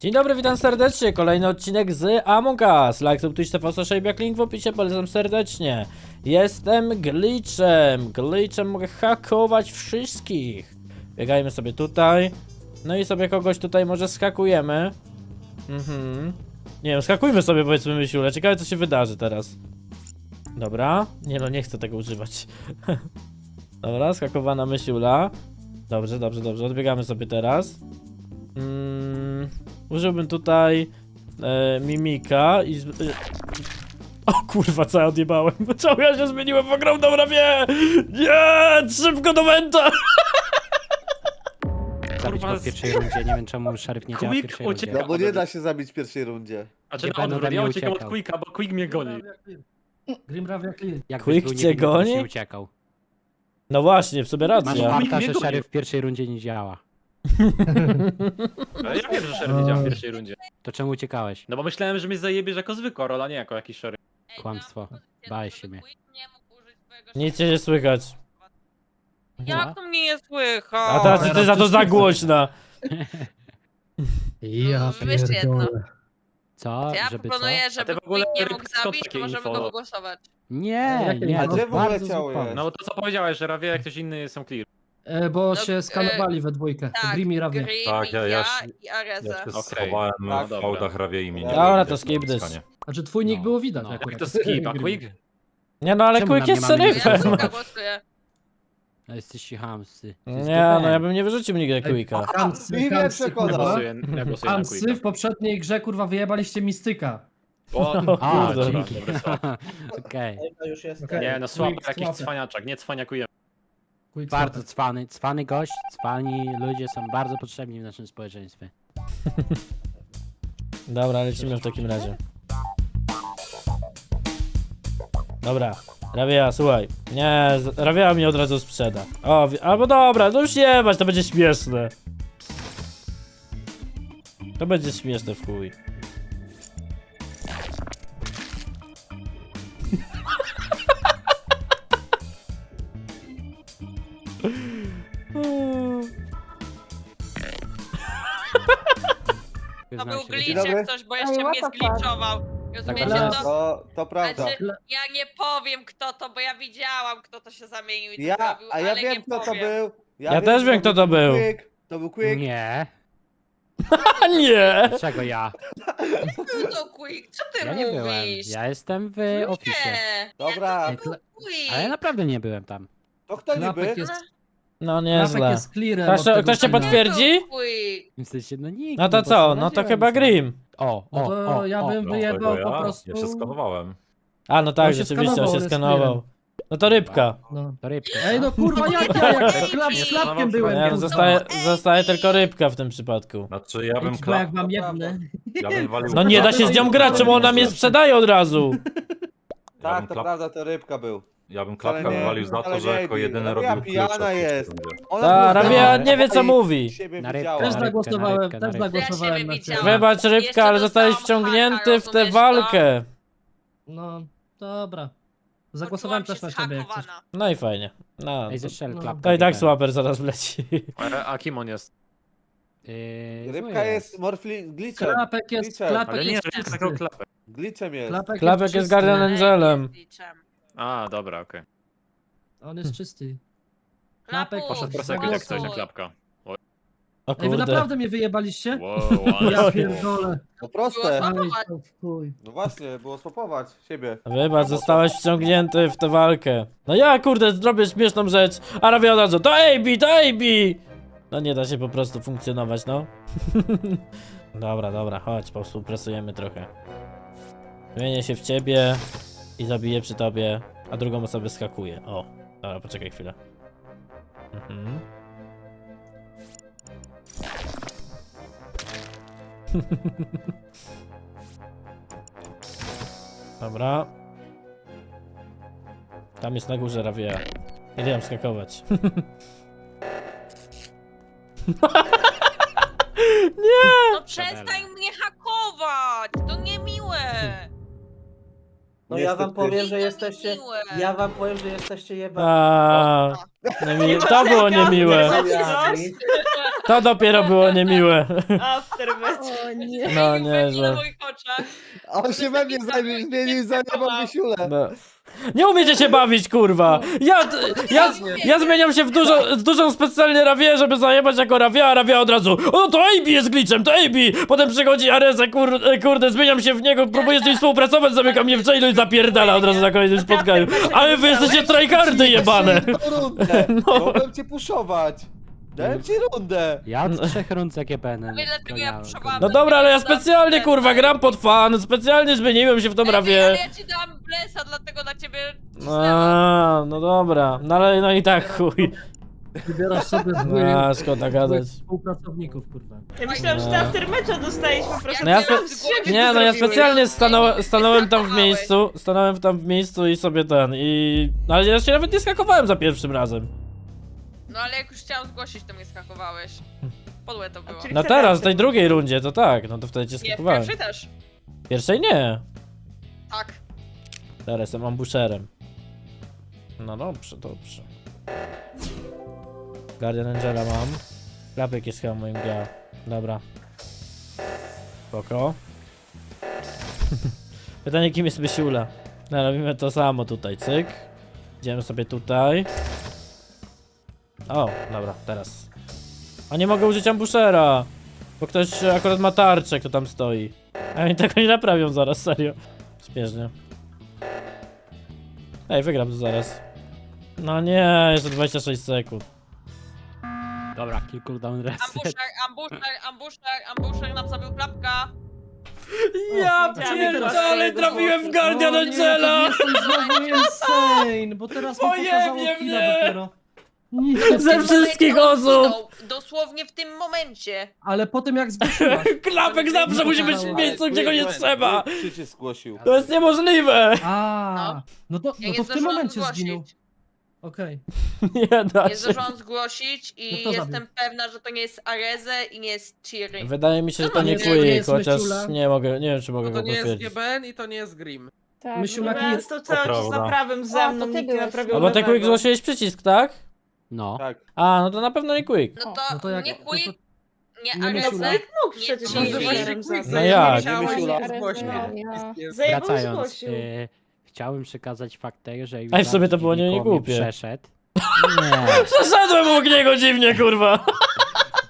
Dzień dobry, witam serdecznie. Kolejny odcinek z Among Us. Like, subtwitch, TV, jak link w opisie, polecam serdecznie. Jestem glitchem. Glitchem mogę hakować wszystkich. Biegajmy sobie tutaj. No i sobie kogoś tutaj może skakujemy. Mhm. Nie wiem, skakujmy sobie powiedzmy myślule. Ciekawe co się wydarzy teraz. Dobra. Nie no, nie chcę tego używać. Dobra, skakowana myślula. Dobrze, dobrze, dobrze. Odbiegamy sobie teraz. Mm, użyłbym tutaj e, mimika i. Z, e, o kurwa, co ja odjebałem? Czemu ja się zmieniłem w ogromną rawię? Nie! Szybko do wenta! Zabić go w pierwszej rundzie, nie wiem czemu szeryf nie działa w Quick pierwszej ucieka. rundzie. No bo nie da się zabić w pierwszej rundzie. A czy Nie na będę odwrót, ode ja mnie uciekam od uciekał. Quicka, bo Quick mnie goni. Grimrawia clear. Jak Quick cię goni? Nie uciekał. No właśnie, w sobie Masz racja. Quick farta, mnie że goni. szeryf w pierwszej rundzie nie działa. Ale ja wiem, że szeryf nie działa w pierwszej rundzie. To czemu uciekałeś? No bo myślałem, że mnie zajebiesz jako zwykła rola, nie jako jakiś szeryf. Kłamstwo. Bałeś się mnie. Nic cię nie słychać. Jak to mnie nie słychać? A teraz ty za to za głośna. Ja Wybierz jedno. pierdolę. Co? Ja Żeby co? proponuję, A ty żeby w ogóle, Quick nie mógł skąd zabić, takie to możemy info? go głosować. Nie, nie, ma- to A gdzie w ogóle bardzo ciało zupełnie. jest? No to co powiedziałeś, że Rawia jak ktoś inny są clear. E, bo No, się e, skanowali we dwójkę. Tak, Grim i. Grim, Tak, ja- ja, ja się- i Areza. Ja się schowałem Tak, w dobra. fałdach rawie i nie Dobra, to skip this. Znaczy twój nick No, było widać no. akurat. Jak to skip, a Quick? Nie no, ale Czemu Quick jest mnie mamy Ja głosuję. No jesteście chamscy. Nie, no ja bym nie wyrzucił nigdy Quicka. Hamsy, I mnie hamsy, przekona. Ja kurwa. głosuję, ja głosuję na Hamsy w poprzedniej grze kurwa wyjebaliście mistyka. O, A, dzięki. Słab. Okej. Okej. Nie no, Quick, jakiś słaby. cwaniaczak, nie cwaniakujemy. Bardzo słaby. cwany, cwany gość, cwani ludzie są bardzo potrzebni w naszym społeczeństwie. Dobra, lecimy w takim razie. Dobra, Rawia, słuchaj. Nie, z- Rawia mnie od razu sprzeda. O, wi- albo dobra, no już nie bać, to będzie śmieszne. To będzie śmieszne w chuj. To był się glitch dobry. jak coś, bo jeszcze mnie zgliczował. Rozumiecie Ale- to? No, to prawda. Znaczy, Dla- ja nie powiem kto to, bo ja widziałam kto to się zamienił i to Ja, zrobił, a ja ale wiem nie kto to powiem. był. Ja też wiem, kto to był. Quick. To był Quick. Nie. A nie! Dlaczego ja? Był to Quick, co ty Ja nie byłem. mówisz? Ja jestem w oficie. Nie, Dobra, nie, to był Quick. Ale ja naprawdę nie byłem tam. To kto niby? Klapek jest, No klapek nieźle. jest clearem. Ktoś- od tego ktoś cię potwierdzi? Quick. W sensie, no nikt. No to co? No to chyba. Grim. O, o, No to o, ja o. bym No, wyjebał tego po ja, prostu... Ja się skanowałem. A no tak, On się rzeczywiście, on skanował, się ale skanował. No to rybka. No. To rybka. Ej no kurwa jak ja, jak z klap, z klapkiem byłem. Nie, no kurwa. zostaje, zostaje tylko rybka w tym przypadku. Znaczy ja bym jak klap... wam jebnę. Ja bym walił... No nie da się z nią grać, czemu ona mnie sprzedaje od razu? Ja Tak, to klap- prawda, to rybka był. Ja bym klapka nie- wywalił za to, że nie jako bij. jedyny Rabia robił pijana klucze w jest. Ona Ta, Rabia nie wie, co mówi. Siebie Na rybkę, widziała. Też zagłosowałem, też zagłosowałem siebie na ciebie. widziałam. Wybacz rybka, ale zostałeś dostałam wciągnięty haka, w tę rozumiesz walkę. No, dobra. Zagłosowałem Poczułam też na ciebie jak coś. No i fajnie. No, Ej, to, no. to i tak słaper zaraz wleci. A, a kim on jest? Yy, Rybka zły jest morflin... glitchem. Klapek jest, Glitchem. klapek Ale nie, jest jest czysty. taką klapę. Glitchem jest. Klapek, Klapek jest czysty. Guardian Angelem. A, dobra, okej. On jest czysty. Klapus, Klapek Poszedł Uff, prosekić jak coś na klapka. O Ej, wy kurde. naprawdę mnie wyjebaliście? Wow, Ja ale... pierdolę. No proste. Było Ej, to w chuj. No właśnie, było swapować siebie. Wybacz, zostałeś wciągnięty w tę walkę. No ja kurde, zrobię śmieszną rzecz, a robię od razu, to AB, to AB! No nie da się po prostu funkcjonować, no. dobra, dobra, chodź, powsółpracujemy trochę. Zmienię się w ciebie i zabiję przy tobie, a drugą osobę skakuję. O, dobra, poczekaj chwilę. Mhm. Dobra. Tam jest na górze Rawia. Idę ją skakować. No przestań No ja wam Niestety. powiem, że jesteście. niemiłe. Ja wam powiem, że jesteście jebani. A, niemi- to było niemiłe. To dopiero było niemiłe. Aftermatch. O nie. No, moich oczach. A on się we mnie zamienił, zmienił za niebą wysiulę. No. Nie umiecie się bawić, kurwa! Ja, ja, ja zmieniam się w, dużo, w dużą specjalnie rawię, żeby zajebać jako rawia, a rawia od razu O, no to AB jest glitchem, to AB! Potem przychodzi Areza, kur, kurde, zmieniam się w niego, próbuję z nim współpracować, zamykam mnie w jailu i zapierdala od razu na kolejnym spotkaniu. Ale wy jesteście tryhardy jebane! No. Mogłem cię puszować. Dałem ci rundę. Ja od trzech rund dlatego ja potrzebowałam- No dobra, ale ja specjalnie, kurwa, gram pod fan, specjalnie zmieniłem się w tą Ej, Ale rawię. ja ci dałam blesa, dlatego na ciebie cisnęłam. A, no dobra, no ale no i tak chuj. Wybierasz sobie złych, A, szkoda złych gadać. współpracowników, kurwa. Ja myślałam, że ty No. aftermatcha dostaliśmy po prostu. No ja spe- Nie, to no ja specjalnie stanąłem, stanąłem tam w miejscu, stanąłem tam w miejscu i sobie ten, i... No ale ja się nawet nie skakowałem za pierwszym razem. No ale jak już chciałam zgłosić, to mnie skakowałeś. Podłe to było. No teraz, w tej drugiej rundzie, to tak, no to wtedy cię Nie, w skakowałem. pierwszej też. Pierwszej nie. Tak. Teraz jestem ambuszerem. No dobrze, dobrze. Guardian Angela mam. Klapek jest chyba moim gra. Dobra. Spoko. Pytanie, kim jest Mysiula? No, robimy to samo tutaj, cyk. Idziemy sobie tutaj. O, dobra, teraz. A nie mogę użyć ambushera! Bo ktoś akurat ma tarczę, kto tam stoi. A oni tego nie naprawią zaraz, serio. Śmiesznie. Ej, wygram to zaraz. No nie, jeszcze 26 sekund. Dobra, kill cooldown reset. Ambusher, ambusher, ambusher nam zabił klapka. Ja pierdolę, trafiłem w. Guardian O nie, Angela! znowu insane, bo teraz mi Pojebie pokazało mnie! killa dopiero. Ze wszystkich osób! Dosłownie w tym momencie. ale potem jak zgłosiłaś. Klapek zawsze musi być w miejscu, gdzie go nie trzeba! Krzycie zgłosił. To jest niemożliwe! A, no to, Ja no nie to w tym zdążyłam momencie zgłosić. zginął. Okej. Nie da Nie się. zdążyłam zgłosić No i kto jestem zabił? pewna, że to nie jest Areze i nie jest Chiri. Wydaje mi się, że to nie nie, to nie Quick, jest chociaż Myciula. nie mogę, nie wiem czy mogę No to go nie jest potwierdzić. GBN i to nie jest Grim. Tak, no, Laki- ja to cały czas prawda. naprawem ze to mną, ty nikt nie byłeś. A bo ty Quick przycisk, tak? No. Tak. A, no to na pewno nie Quick. No to, no to jak- nie no to- Quick, nie nie Areze, Mysiula. Mógł Nie, przecież nie, on nie, był nie, liderem nie, zasad. No jak? Chciałeś Mysiula. zgłośnić. Ja. Jest- Zajebał Wracając, zgłosił. e, chciałem przekazać fakt tego, że Ej, w sumie to było nie- głupie. przeszedł. Nie, Przeszedłem obok niego dziwnie, kurwa!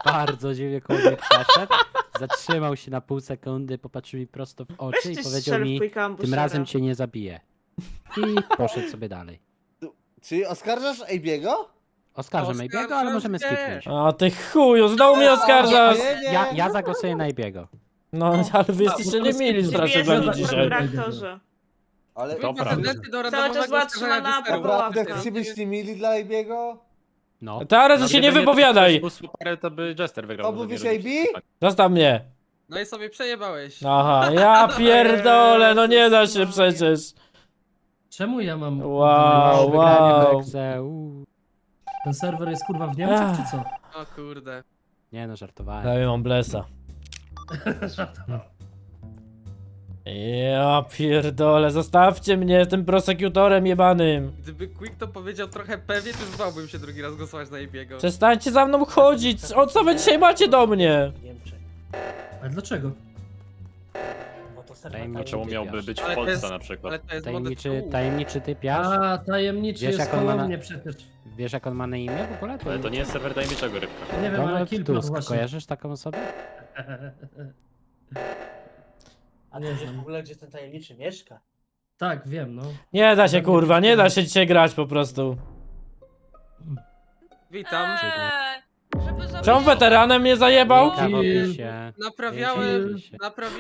bardzo dziwnie koło mnie przeszedł. Zatrzymał się na pół sekundy, popatrzył mi prosto w oczy i powiedział strzel w mi, Quicka tym Ambushera. razem cię nie zabiję. I poszedł sobie dalej. Czyli oskarżasz Ejbiego? Oskarżę Oskarżam Maybiego, ale możemy cię. skipnąć. A ty chuju, znowu mnie oskarżasz! Nie, nie. Ja, ja zagłosuję na Maybiego. No, ale wy jesteście nie mieli jest dla mnie dzisiaj. prokuratorze. Ale To prawda. tendencję do Cały czas była oskarżania trzymana testerów. naprawdę być nie mili dla Ejbiego? No. Teraz No, się nie wypowiadaj! był super, to by Jester wygrał. To robi AB? Zostaw mnie! No i sobie przejebałeś. Aha, ja pierdolę, no nie da się przecież. Czemu ja mam... Wow, wow. Uuu. Ten serwer jest kurwa w Niemczech, czy co? O kurde. Nie no, żartowałem. Daj mam blesa. Ja pierdolę, zostawcie mnie tym prosekutorem jebanym. Gdyby Quick to powiedział trochę pewnie, to już bałbym się drugi raz głosować na Ibiego. Przestańcie za mną chodzić, o co wy dzisiaj macie do mnie? Ale dlaczego? Tajemniczy Czemu miałby być w Ale to Polsce jest- na Ale przykład? to jest Tajemniczy, modyfikacja. tajemniczy typiarz? A, tajemniczy Wiesz, jest jak on ma koło na- mnie przecież. Wiesz jak on ma na imię w ogóle? To Ale to nie jest serwer tajemniczego rybka. Nie wiem, ale Donald kilka Tusk, właśnie. kojarzysz taką osobę? A nie wiem w ogóle, gdzie ten tajemniczy mieszka. Tak, wiem, no. Nie da się kurwa, nie da się dzisiaj grać po prostu. Witam. Eee. Czemu weteranem mnie zajebał? Linka w opisie. Naprawiałem.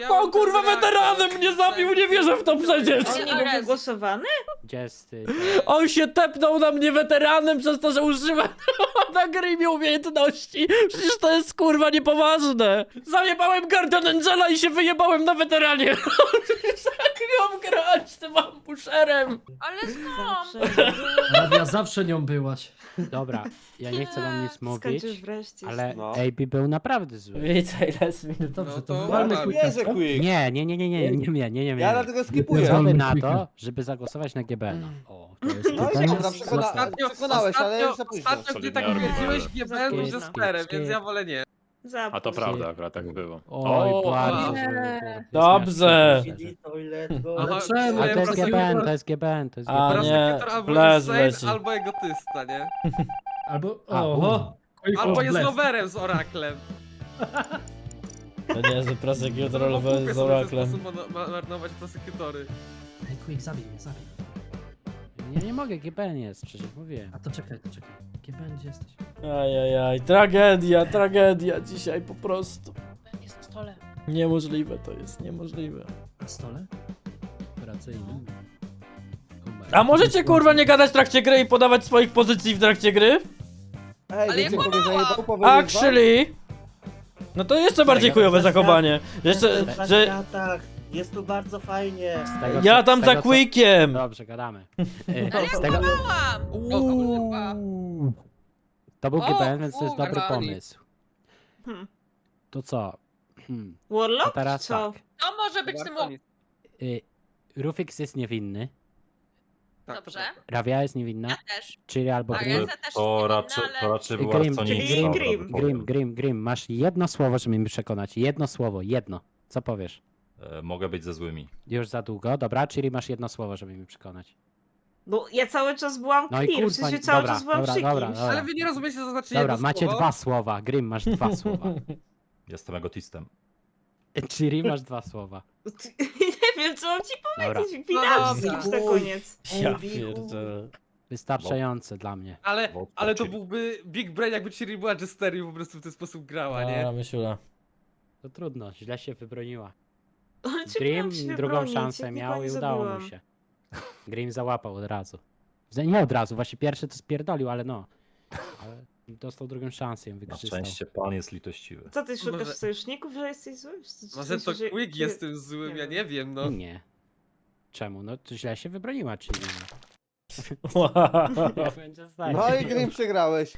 O kurwa, ten weteranem mnie zabił, nie wierzę w to przecież! On nie był wygłosowany? Gdzie? On się tepnął na mnie weteranem przez to, że użyłem na grimie umiejętności. Przecież to jest kurwa niepoważne. Zajebałem Guardian Angela i się wyjebałem na weteranie. Jak ją grać tym ambuszerem? Ale skąd? Zawsze. Rawia, zawsze nią byłaś. Dobra, ja nie chcę wam nic mówić, Skończysz wreszcie. Ale No. AB był naprawdę zły. Witaj, Lesmin. Dobrze, No to to wywalmy dobra. Quicka. Wierzę, Quick. Nie, nie, nie, nie, nie, nie, nie, nie, nie, nie. Ja dlatego Nie skipuję. pozwolę. Gotowy na to, żeby zagłosować na GBN. O, to jest No i pytanie. dobra, przekona- Ostatnio, przekonałeś, ale już za późno. ostatnio gdy tak. GBN był Skip, ze sterem, więc ja wolę nie. Zapój. A to prawda, akurat tak było. Oj, O, bardzo. nie. Dobrze. Ale czemu? Ale to jest GBN, to jest GBN, to jest A, GBN. nie, prosecutor albo Blaz insane, leci. albo egotysta, nie? Albo, A, oho. Albo jest loverem z Oraklem. To nie jest prosecutor No, lover głupie z są w ten Oraklem. sposób ma- ma- marnować prosekutory. Ej, Quick, zabij mnie, zabij. Nie, nie mogę, GBN jest, przecież mówiłem. A to czekaj, to czekaj. Gdzie będzie jesteś? Ajajaj, tragedia, tragedia dzisiaj po prostu. Jest na stole. Niemożliwe to jest, niemożliwe. Na stole? Operacyjny. A możecie kurwa nie gadać w trakcie gry i podawać swoich pozycji w trakcie gry? Ej, Ale wiecie ja kogo kłamałam. zajebał? Actually... No to jeszcze bardziej chujowe zachowanie. Jeszcze, że światach. Jest tu bardzo fajnie. Z tego, ja co- tam z za tego, co- quickiem. Dobrze, gadamy. Y, Ale ja Z tego... kłamałam! O, kurwa. To był O, GBN, więc to jest dobry pomysł. Hmm. To co? Hmm. Warlock? Teraz Co? tak. To może być tym... Warto nic. Y, Rufix jest niewinny, Tak, to Dobrze. prawda. Rawia jest niewinna, Ja też. Chiri albo A Grim. ja też To raczej, inna, to ale... raczej Grim, była czyli akcjonista. Grim, prawda Grim. Grim, Grim, Grim. Masz jedno słowo, żeby mi przekonać. Jedno słowo, jedno. Co powiesz? E, Mogę być ze złymi. Już za długo, dobra, Chiri masz jedno słowo, żeby mi przekonać. No ja cały czas byłam No i clear, w kurwa, sensie cały dobra, czas byłam dobra, przy dobra, kimś. Ale wy nie rozumiecie, co znaczy Dobra, jedno macie słowo? dwa słowa. Grim, masz dwa słowa. Jestem egotistem. Chiri, masz dwa słowa. Nie wiem, co mam ci Dobra, powiedzieć. Widać dobra. już na koniec. Ja pierdzielę. wystarczające dla mnie. Ale, Bo ale to byłby Big Brain, jakby Ciri była Jesterium po prostu w ten sposób grała, nie? Dobra, myślula. To trudno, źle się wybroniła. Ale miałam się drugą wybronić, szansę jak miał i nie udało mu zabiłam? się. Grim załapał od razu. Nie od razu, właśnie pierwszy to spierdolił, ale no. Ale dostał drugą szansę i ją Na wykorzystał. szczęście pan jest litościwy. Co ty szukasz Może- sojuszników, że jesteś zły? W sensie, Może to że- Quick że- jest tym złym, nie ja nie wiem, no. Nie. Czemu? No to źle się wybroniła, czyli Będzie No i Grim przegrałeś.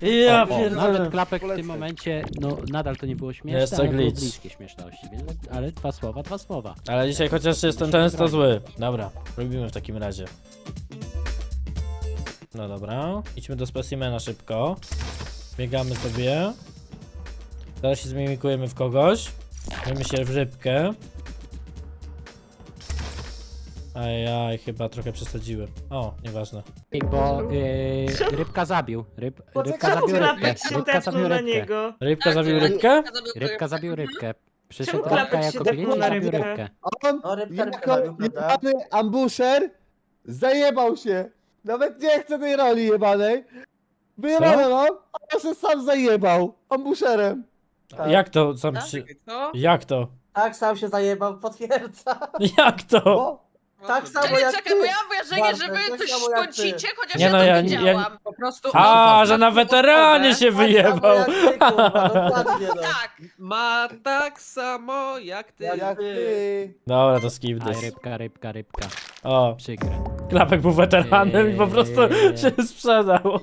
Ja O, Nawet pierdolę. klapek w tym momencie, no nadal to nie było śmieszne, Jeszcze ale było glitch. bliskie śmieszności, więc, ale dwa słowa, dwa słowa. Ale dzisiaj chociaż jestem często zły. Dobra, robimy w takim razie. No dobra, idźmy do specimena szybko. Biegamy sobie. Teraz się zmimikujemy w kogoś. Miejmy się w rybkę. Ajaj, chyba trochę przesadziłem. O, nieważne. Bo yy, rybka zabił, Ryb, rybka zabił rybkę, klapek się rybka zabił tepnął na rybkę, niego. Rybka Tak, zabił tak. rybkę? rybka zabił rybkę. Przyszedł rybka się jako tepnął na zabił rybkę? rybkę. On O, rybka, rybka jako jebany ambusher zajebał się. Nawet nie chcę tej roli jebanej. Wyjebane mam, a ja się sam zajebał. Ambusherem. Tak. Jak to sam Tak? przy... Co? Jak to? Tak, sam się zajebał, potwierdza. Jak to? O, Tak samo Czekaj, jak czekaj, ty. bo ja mam wrażenie, że Bartek, wy tak coś samo jak ty. szkodzicie, chociaż Nie ja no, to ja- nie ja- widziałam. Po prostu... A, że na weteranie się Tak samo wyjebał. jak ty, kurwa, dokładnie no. Tak, Ma tak samo jak ty. Jak jak ty. Dobra, to skip Aj, this. rybka, rybka, rybka. O, Przykre. klapek był weteranem i po prostu Eee. się sprzedał.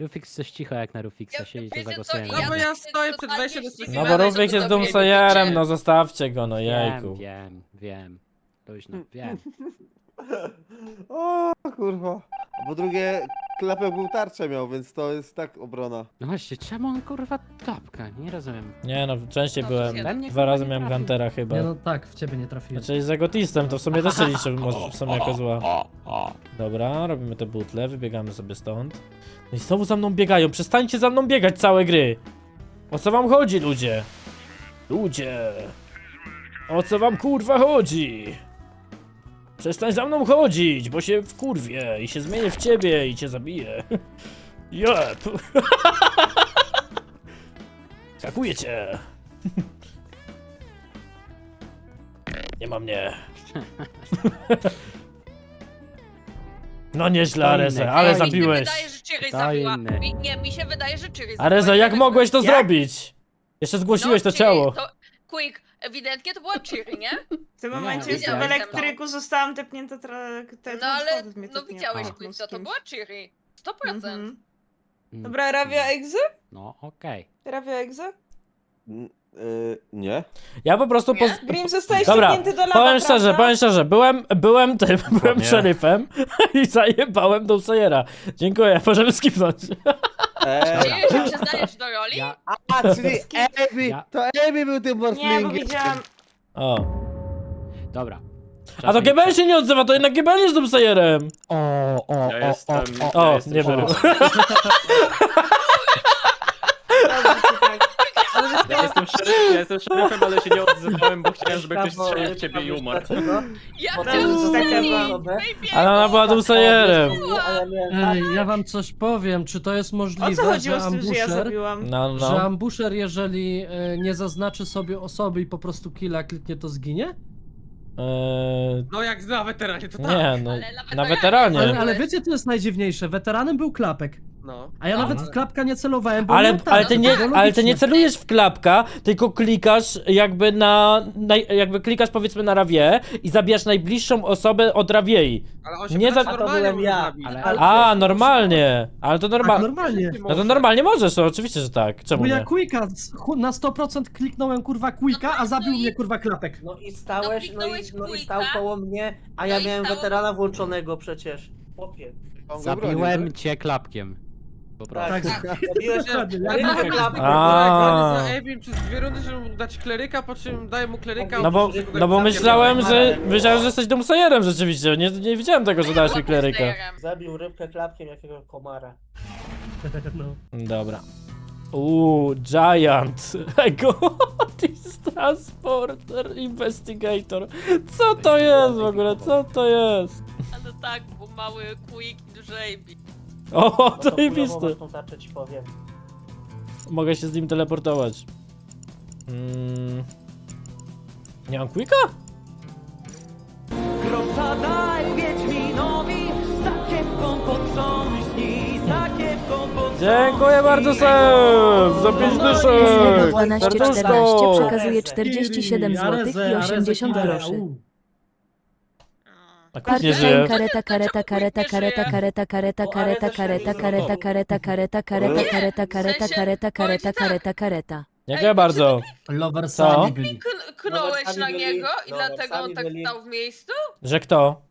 Rufix coś cicho jak na Rufixa Ja- siedzi, to wiecie co, zagłosujemy. No bo ja tak stoję przed wejściem do No bo Rufix jest Doomsayerem, wiecie? no zostawcie go, no jejku. Wiem, wiem, wiem. Luźno, wiem. O kurwa. A po drugie, klepek był tarczę miał, więc to jest tak obrona. No właśnie, czemu on kurwa klapka? Nie rozumiem. Nie no, częściej No, byłem. to Dwa razy miałem. Huntera chyba. Nie no tak, w ciebie nie trafiłem. Znaczy z egotistem, to w sumie też się może w sumie jako zła. Dobra, robimy te butle, wybiegamy sobie stąd. No i znowu za mną biegają, przestańcie za mną biegać całe gry. O co wam chodzi, ludzie? Ludzie! O co wam kurwa chodzi? Przestań za mną chodzić, bo się wkurwię i się zmienię w ciebie i cię zabiję. Jep! Skakuję cię! Nie ma mnie. No nieźle, To Areze, inny, ale to Mi się zabiłeś. wydaje, że Ciri To zabiła. inny. Mi, nie, mi się wydaje, że Ciri zabiła. Areza, jak mogłeś to jak? zrobić? Jeszcze zgłosiłeś to No, Ciri, ciało. To, quick, ewidentnie to była Ciri, nie? W tym Nie, momencie jestem w elektryku, zostałam tepnięta tra... te No ale, mnie no tepnie- widziałeś, no z to, kimś. była Ciri. 100%. Mhm. Mm, Dobra, Ravia Exe? No okej. Ravia Exe? N- y, nie. Ja po prostu Nie? poz... Grim zostałeś Dobra, tepnięty do laba, powiem szczerze, prawda? powiem szczerze, byłem, byłem tym, byłem Nie. szeryfem i zajebałem Doomsayera. Dziękuję, możemy skipnąć. Eee, Dzieje się przyznajesz do roli? Ja, a, czyli Amy, Ja- to Amy był tym Nie, bo morflingiem. widziałam... O. dobra. A to GBL się nie odzywa, to jednak GBL jest Doomsayerem. O, o, Ja jestem... o, O, ja jestem nie było. Ja jestem szeryfem, ja jestem szeryfem, ale się nie odzywałem, bo chciałem, żeby ktoś strzelił w ciebie i umarł. Ja chciałam taka strzelić! była. osobę. Ale ona była. A ja miałem Ej, ja wam coś powiem, czy to jest O możliwe, co chodziło że z tym, że ja ambusher, zabiłam? No, że no. ambusher, jeżeli e, nie zaznaczy sobie osoby i po prostu killa kliknie, to zginie? Eee, No jak na weteranie, to tak. nie, no. Ale Na weteranie weteranie. Ale, ale wiecie, co jest najdziwniejsze? Weteranem był klapek, No. a ja No. nawet w klapka nie celowałem, bo Ale, miał ale, tarczę, ty to nie, było ale ty nie logiczne. celujesz w klapka, tylko klikasz jakby na, na jakby klikasz powiedzmy na rawie i zabijasz najbliższą osobę od rawiei. Ale on się Nie za-. A to normalnie byłem może ja. zabić. Ale- A, normalnie. Ale to Tak, normalnie. normalnie. No to normalnie możesz, to oczywiście, że tak. Czemu Bo ja nie? Quicka z- chu- na 100% kliknąłem kurwa Quicka, a zabił mnie kurwa klapek. No i stałeś, no i, kliknąłeś no i stał koło mnie, a No ja i miałem stało- weterana włączonego przecież. Chłopie. On go bronił, Zabiłem cię klapkiem. Po prostu. Tak, Tak. zabiłeś Dokładnie, A. za przez dwie rundy, żeby mu dać kleryka, po czym daję mu kleryka. No bo, no bo zabił. myślałem, że myślałem, że jesteś Doomsayerem rzeczywiście. Nie, nie widziałem tego, że dałeś mi kleryka. Zabił rybkę klapkiem jakiego komara. No. Dobra. Uuu, Giant. Egotis Transporter Investigator. Co to jest w ogóle? Co to jest? A no tak, bo mały quick i duży AB. O, No to masz tą tarczę, ci powiem. Mogę się z nim teleportować. Mm. Nie mam quicka? Dziękuję bardzo, Sef! Za 5 dyszek! 12 14 Serduszko! przekazuje 47 zł i 80 groszy. A kuchnie żyje. kareta kareta kareta kareta kareta kareta kareta kareta kareta kareta kareta kareta kareta kareta kareta kareta kareta kareta. Dziękuję bardzo. Loversami Co? byli. Kn- knąłeś Sami na byli- niego i dlatego on tak byli- stał w miejscu? Że kto?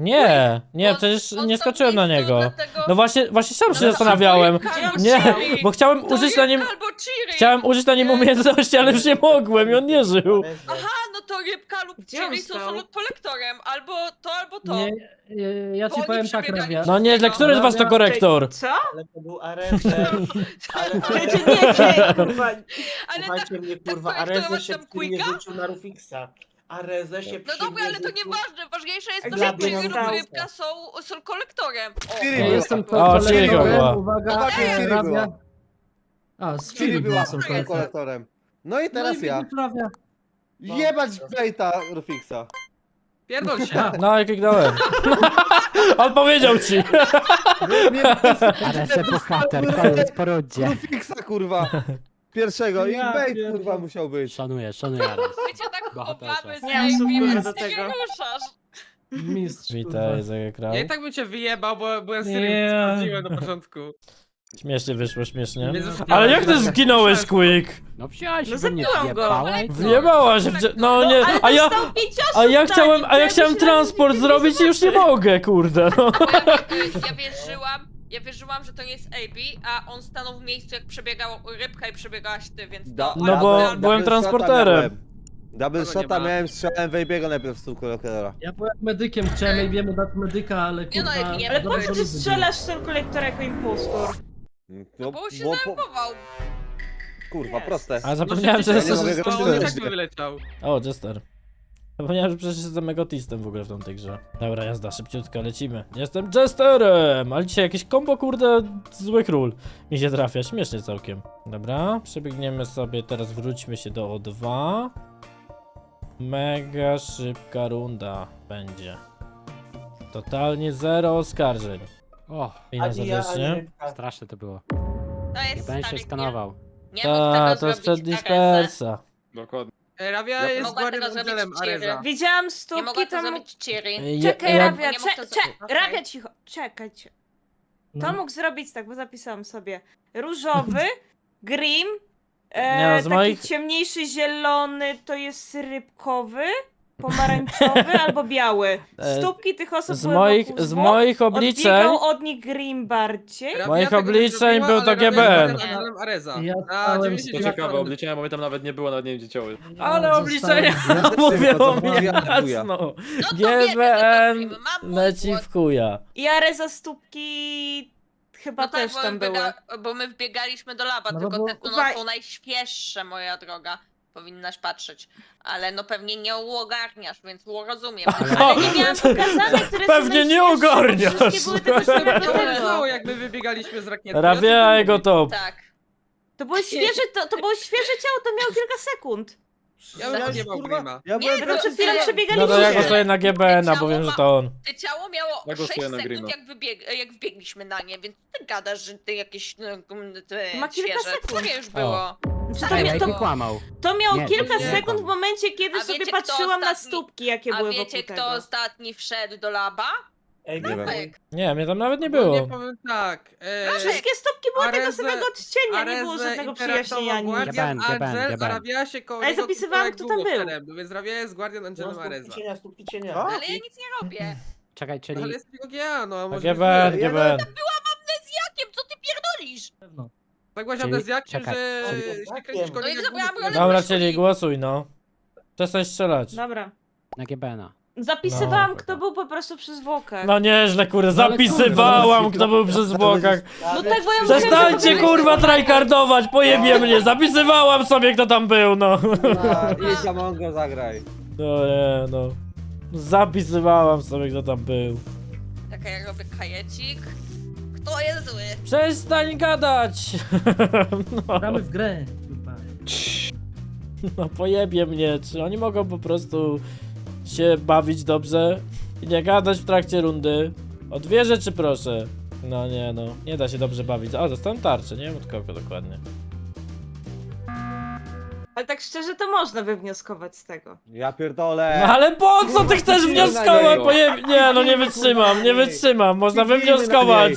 Nie, nie, On- przecież on nie stał w skoczyłem na miejscu, niego. dlatego- No właśnie, właśnie sam się No, zastanawiałem. albo Nie, Chiri. bo chciałem To użyć na nim. rybka albo Chiri. Chciałem użyć na nim umiejętności, ale już nie mogłem i on nie żył. Aha, to rybka lub Gdzie on Chiri są stał? solo kolektorem. Albo to, albo to. Nie, e, ja Bo ci oni powiem tak, przebiegali Rawia. No nieźle, który z was to korektor? Co? Ale to był Arezę. Ale, Czy nie, nie, kurwa. Ale tak, Słuchajcie mnie, kurwa, tak, Arezę się tam quicka? rzucił na Rufixa. Arezę się no przy dobra, mnie ale to rzucił- nieważne. Ważniejsze jest to, że lub stał. rybka są, są kolektorem. O, Ja jestem O, Chiri kolektorem, była. uwaga, Rawia. była. A, z była była są kolektorem. No i teraz no i ja. Rawia. Jebać Baita Rufixa. Pierdol się. No i kliknąłem. On powiedział ci. Ale se bohater, koniec po rundzie. Rufixa kurwa. Pierwszego i Ja pierdolę. kurwa musiał być. Szanuję, szanuję Ares. My cię tak Bohaterze. z Nie mam słów do ty nie tego. ruszasz. Mistrz. Witaj, Zagrał. Ja i tak bym cię wyjebał, bo byłem z Nie. tym sprawdziłem na początku. Śmiesznie wyszło, śmiesznie. Ale jak ty zginąłeś, Quick? No wziąłeś No we mnie zabiłam go. wjebałeś? Wjebała się w... dzie- No nie, Ale a ja... dostał A ja tak, chciałem, a ja chciałem transport nie zrobić i już nie mogę, kurde, no. Bo ja, ja wierzyłam, ja wierzyłam, że to nie jest AB, a on stanął w miejscu jak przebiegała rybka i przebiegałaś ty, więc Da- to... No bo byłem transporterem. shota miałem. Double nie shota ma? miałem, strzelałem Wejbiego najpierw z kolektora. Ja byłem medykiem, chciałem jej wiemy dać medyka, ale Nie no, kurwa... jak nie, Ale po co ty strzelasz w ten kolektor jako impostor? No bo się po- zajmował. Kurwa, Jest. proste. A zapomniałem, że jest... nie mogę go tak by wyleciał. O, Jester. Zapomniałem, że przecież jestem megotistem w ogóle w tamtej grze. Dobra, jazda, szybciutko, lecimy. Jestem Jesterem! Ale dzisiaj jakieś kombo, kurde, złych ról mi się trafia, śmiesznie całkiem. Dobra, przebiegniemy sobie, teraz wróćmy się do O2. Mega szybka runda będzie. Totalnie zero oskarżeń. O, I na Ani ja, ani serdecznie. rybka. straszne to było. To Nie jest będę się stary skanował. Nie, nie mógł tego Ta, to jest zrobić przed Areza. dispersa. Dokładnie. E, Rawia Ja jest mogła tego zrobić Angelem. Areza. Widziałam Nie stópki, mogła to to zrobić Chiri. Ja- Czekaj, ja- Rawia, Nie mógł to cze- zrobić. cze- Okej. Cicho, czekajcie. To No. mógł zrobić tak, bo zapisałam sobie. Różowy, Grim, Nie no, e, z taki moich- ciemniejszy zielony to jest rybkowy, pomarańczowy albo biały. E, Stópki tych osób Z były moich, wokół z zwłok. moich obliczeń, Odbiegał od nich Grim bardziej. Moich tego nie obliczeń był to ale GBN. Areza. Ja Na stałem 90 z To ciekawe obliczenia, bo mnie tam nawet nie było, nawet nie wiem gdzie ale obliczenia zostałem- mówią Ja jasno. No to wiemy, to GBN mam mój leci głos. w chuja. I Areza stópki chyba No tak, też bo, tam my były. biega, bo my wbiegaliśmy do laba, No bo tylko było- te tu no, Uwaj- są najświeższe, moja droga. Powinnaś patrzeć. Ale no pewnie nie uogarniasz, więc rozumiem. Ale nie miałam pokazane, które Pewnie są nie najświeższe, bo ogarniasz. Wszystkie były tego To typu. leżało, jak my wybiegaliśmy z rakiety. Rabia Ja jego tylko top. Tak. To było świeże, to, to było świeże ciało, to miało kilka sekund. Ja bym nie miał Grima. Ja Nie, byłem to Tylko przed chwilą nie. No to ja głosuję na GBN, bo wiem, że to on. Te ciało miało Ja 6 głosuję na sekund, Grima. jak, wybieg jak wbiegliśmy na nie, więc ty gadasz, że ty jakieś no, te Ma kilka świeże. sekund. To już było. Czy to, Ale mia- Ej, to, nie kłamał. to miało Nie, kilka nie. sekund w momencie, kiedy A sobie wiecie, kto patrzyłam na ostatni- stópki, jakie A były wiecie, wokół kto tego. ostatni wszedł do laba? Ej, Nie wiem. Tak. Nie, mnie tam nawet nie No nie było. powiem tak. E, Wszystkie stópki były tego Arezę- samego odcienia, nie było Arezę żadnego przyjaźnienia ani nic. Guardian Geben, Geben, Angel, Geben. a Rabia się koło Ale niego zapisywałam, kto tam był. szedłem, Więc Rabia jest Guardian No, Angelem stópki Areza. cienia, stópki cienia. Co? Ale ja nic nie robię. Czekaj, czyli... Ale jest tylko GA, no a może GBN, być- GBN. Jakiem? Co ty pierdolisz? Pewno. Tak byłaś Czyli- amnezjakiem, czekaj, że czyli- się kręcisz No i zabrałam rolę. Dobra, czyli głosuj, no. Przestań strzelać. Dobra. Na GBN-a. Zapisywałam, No. kto był po prostu przy zwłokach. No nieźle, kurde, No ale zapisywałam, kurwa, kto był przy zwłokach. No tak, bo ja Przestańcie, kurwa, trykardować, pojebie mnie, zapisywałam sobie, kto tam był, no. Idź Amongo zagraj. No nie, no. Zapisywałam sobie, kto tam był. Taka ja robię kajecik. Kto jest zły? Przestań gadać! No, Gramy w grę. kurwa. no pojebie mnie, czy oni mogą po prostu się bawić dobrze i nie gadać w trakcie rundy? O dwie rzeczy proszę. No nie no, nie da się dobrze bawić. O, dostałem tarczę, nie wiem od kogo dokładnie. Ale tak szczerze, to można wywnioskować z tego. Ja pierdolę. No ale po co ty chcesz wnioskować? Pojeb... Nie no, nie wytrzymam, nie wytrzymam, można wywnioskować.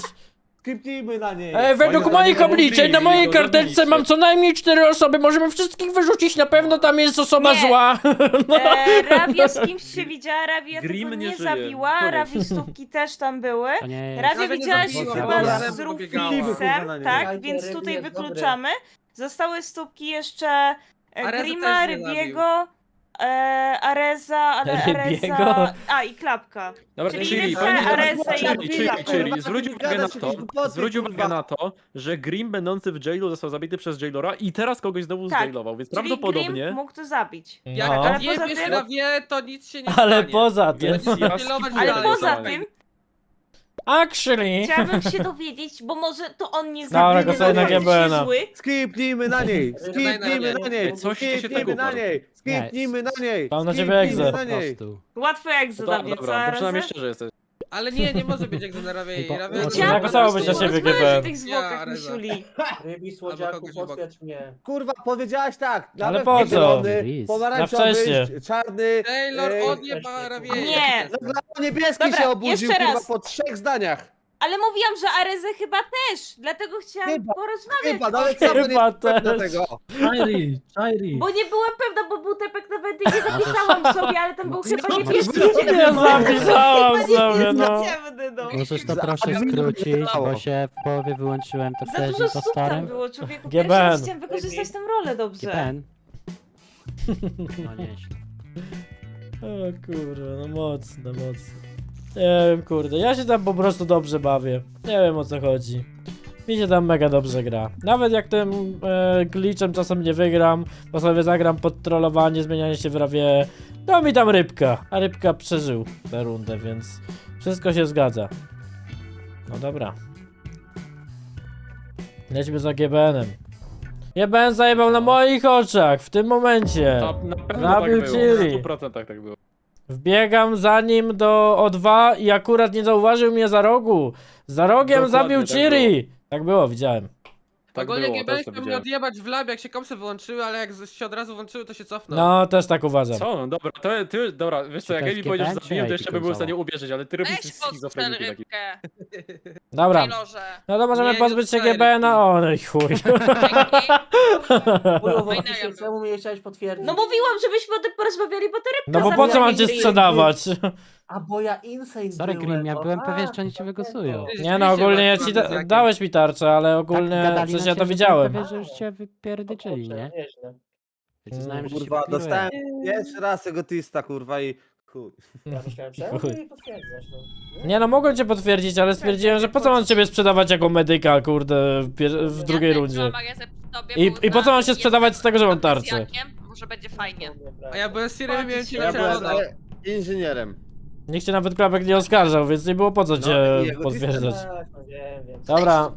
Skipnijmy na niej. Ej, według Moim moich obliczeń, na mojej karteczce mam co najmniej cztery osoby, możemy wszystkich wyrzucić, na pewno tam jest osoba Nie. zła. No. E, Rabia z kimś się widziała, Rabia Grim tego nie nie żyje. zabiła, Koniec. Rabi stópki też tam były. To nie nie widziałaś zabiła, chyba dobra. z Pobiegała. Kurwa, tak? Więc tutaj wykluczamy. Zostały stópki jeszcze e, Grima, też nie Rybiego, e, Areza, ale Rybiego? Areza... A, i Klapka. Dobra, Czyli czyli, pani- i czyli, czyli, zwróć uwagę na to, głupoty, zwróć uwagę kurwa. na to, że Grim będący w jailu został zabity przez jailora i teraz kogoś znowu Tak, zjailował, więc Czyli prawdopodobnie... Grim mógł to zabić. Jak No. Ale ale poza nie tym- Rabię, to nic się nie Ale stanie. poza tym. Więc ja skipuję Ale dalej. poza tym, Actually... chciałabym się dowiedzieć, bo może to on nie Dobra, zabił, głosuję na GBN-a. zły. Skipnijmy na niej. Skipnijmy na niej. Coś ci się Skipnijmy tak na niej. Skipnijmy na niej. Mam na ciebie Skipnijmy egzę. na Po niej. jak No zadanie, dobra, co dobra, przynajmniej szczerze jesteś. Ale nie, nie może być jak na Rabia Ej, i bo- Rabia. bo- Chciałam na siebie, GBN. o tych zwłokach, Ja, Areza. Misiuli. Rybi, Albo słodziaku, kogoś obok. potwierdź mnie. Kurwa, powiedziałaś tak. Ale nawet po co? zielony, Riz. Pomarańczowy, Na wcześnie. czarny. Taylor odjeba. Nie. Niebieski Dobra, się obudził jeszcze kurwa raz. po trzech zdaniach. Ale mówiłam, że Arezę chyba też, dlatego chciałam Chyba, porozmawiać Chyba, nawet tym. sam nie Chyba jestem też. tego. Chairi, Chairi. Bo nie byłam pewna, bo był tepek na nie zapisałam sobie, ale tam był chyba no, niebieski. Nie zapisałam sobie, no. No. Możesz to Za- proszę za- skrócić, za- bo się w połowie wyłączyłem, to Za jest dużo stóp tam impostorem? było, człowieku. GBN. Pierwszy raz chciałam wykorzystać tę rolę dobrze. GBN. No nieźle. O kurwa, no mocne, mocne. Nie wiem, kurde, ja się tam po prostu dobrze bawię. Nie wiem o co chodzi. Mi się tam mega dobrze gra. Nawet jak tym e, glitchem czasem nie wygram, bo sobie zagram pod trollowanie, zmienianie się w rawie, to mi tam rybka. A rybka przeżył tę rundę, więc wszystko się zgadza. No dobra. Lećmy za GBN-em. GBN zajebał na moich oczach w tym momencie. To na pewno tak Zabił było, Chiri. w 100% tak było. Wbiegam za nim do O2 i akurat nie zauważył mnie za rogu. Za rogiem Dokładnie zabił tak Chiri. Tak było, widziałem. Tak Ogólnie było, GBN też to mnie widziałem. odjebać w lab, jak się komsy wyłączyły, ale jak z- się od razu włączyły, to się cofnął. No, też tak uważam. Co? No dobra, to ty, dobra, wiesz co, jak to Ebi jest powiedział, że GBN, czy zabiłem, to jeszcze by był w stanie uwierzyć, ale ty robisz Weź z pod schizofreniki taki. rybkę, Dobra. Jailorze. No to możemy Nie, pozbyć się nie, GBN-a. O, no i chuj. Dzięki. Chujowo, czemu mi nie chciałeś potwierdzić? No mówiłam, żebyśmy o tym porozmawiali, bo to rybka No bo po co mam mnie cię sprzedawać? A bo ja insane Sorry, Grim, ja no byłem pewien, że oni cię wygłosują. Nie no, ogólnie ja ci da dałeś mi tarczę, ale ogólnie tak gadali przecież na ja to że widziałem. byłem pewien, że już cię wypierdyczyli, Kurczę, nie? Więc uznałem, że się Kurwa, wypirują. dostałem pierwszy raz tego twista, kurwa i chuj. Ja myślałem, że Chuj. ja potwierdzasz, no. Nie no, mogłem cię potwierdzić, ale stwierdziłem, że po co mam ciebie sprzedawać jako medyka, kurde, w, pier- w drugiej rundzie. I- i po co mam się sprzedawać z tego, że mam tarczę? Może będzie fajnie. A ja byłem Sirem i miałem cię Ja byłem na e, inżynierem. Nikt cię nawet klapek nie oskarżał, więc nie było po co cię No, i jego potwierdzać. Tak, no wiem, wiem. Dobra.